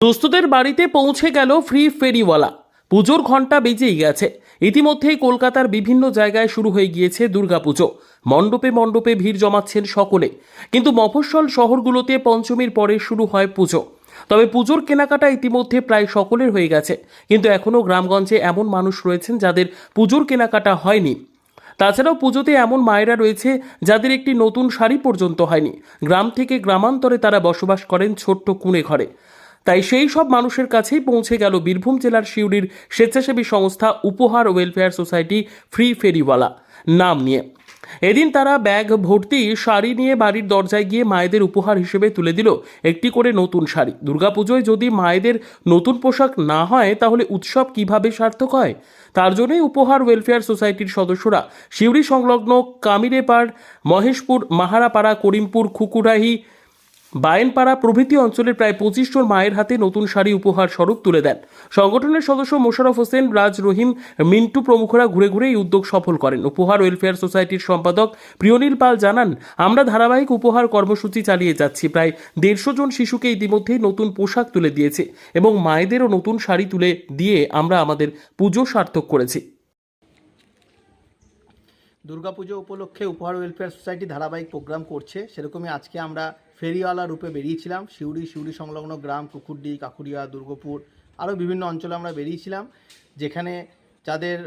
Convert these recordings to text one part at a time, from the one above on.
দুস্থদের বাড়িতে পৌঁছে গেল ফ্রি ফেরিওয়ালা। পুজোর ঘণ্টা বেজেই গেছে। ইতিমধ্যেই কলকাতার বিভিন্ন জায়গায় শুরু হয়ে গিয়েছে দুর্গাপুজো। মণ্ডপে মণ্ডপে ভিড় জমাচ্ছেন সকলে। কিন্তু মফস্বল শহরগুলোতে পঞ্চমীর পরে শুরু হয় পুজো। তবে পুজোর কেনাকাটা ইতিমধ্যে প্রায় সকলের হয়ে গেছে। কিন্তু এখনও গ্রামগঞ্জে এমন মানুষ রয়েছেন যাদের পুজোর কেনাকাটা হয়নি। তাছাড়াও পুজোতে এমন মায়েরা রয়েছে যাদের একটি নতুন শাড়ি পর্যন্ত হয়নি। গ্রাম থেকে গ্রামান্তরে তারা বসবাস করেন ছোট্ট কুঁড়ে ঘরে। তাই সেই সব মানুষের কাছেই পৌঁছে গেল বীরভূম জেলার সিউড়ির স্বেচ্ছাসেবী সংস্থা উপহার ওয়েলফেয়ার সোসাইটি ফ্রি ফেরিওয়ালা নাম নিয়ে। এদিন তারা ব্যাগ, ভর্তি, শাড়ি নিয়ে বাড়ির দরজায় গিয়ে মায়েদের উপহার হিসেবে তুলে দিল একটি করে নতুন শাড়ি। দুর্গাপুজোয় যদি মায়েদের নতুন পোশাক না হয়, তাহলে উৎসব কীভাবে সার্থক হয়? তার জন্যই উপহার ওয়েলফেয়ার সোসাইটির সদস্যরা সিউড়ি সংলগ্ন কামিরেপাড়, মহেশপুর, মাহারাপাড়া, করিমপুর, খুকুরাহি বায়েনপাড়া প্রভৃতি অঞ্চলের প্রায় পঁচিশ জন মায়ের হাতে নতুন শাড়ি উপহার স্বরূপ তুলে দেন। সংগঠনের সদস্য মোশারফ হোসেন, রাজ রহিম, মিন্টু প্রমুখরা ঘুরে ঘুরে এই উদ্যোগ সফল করেন। উপহার ওয়েলফেয়ার সোসাইটির সম্পাদক প্রিয়নীল পাল জানান, আমরা ধারাবাহিক উপহার কর্মসূচি চালিয়ে যাচ্ছি। প্রায় দেড়শো জন শিশুকে ইতিমধ্যেই নতুন পোশাক তুলে দিয়েছে এবং মায়েদেরও নতুন শাড়ি তুলে দিয়ে আমরা আমাদের পুজো সার্থক করেছি। দুর্গাপুজো উপলক্ষে উপহার ওয়েলফেয়ার সোসাইটি ধারাবাহিক প্রোগ্রাম করছে। সেরকমই আজকে আমরা ফেরিওয়ালা রূপে বেরিয়েছিলাম। শিউড়ি শিউড়ি সংলগ্ন গ্রাম, কুকুরডি কাকুরিয়া দুর্গপুর আরও বিভিন্ন অঞ্চলে আমরা বেরিয়েছিলাম, যেখানে যাদের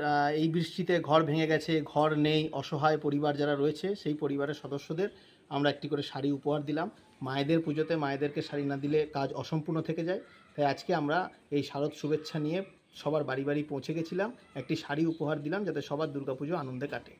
এই বৃষ্টিতে ঘর ভেঙে গেছে, ঘর নেই, অসহায় পরিবার যারা রয়েছে, সেই পরিবারের সদস্যদের আমরা একটি করে শাড়ি উপহার দিলাম। মায়েদের পুজোতে মায়েদেরকে শাড়ি না দিলে কাজ অসম্পূর্ণ থেকে যায়। তাই আজকে আমরা এই শারদ শুভেচ্ছা নিয়ে সবার বাড়ি বাড়ি পৌঁছে গেছিলাম। একটি শাড়ি উপহার দিলাম যাতে সবার দুর্গাপুজো আনন্দে কাটে।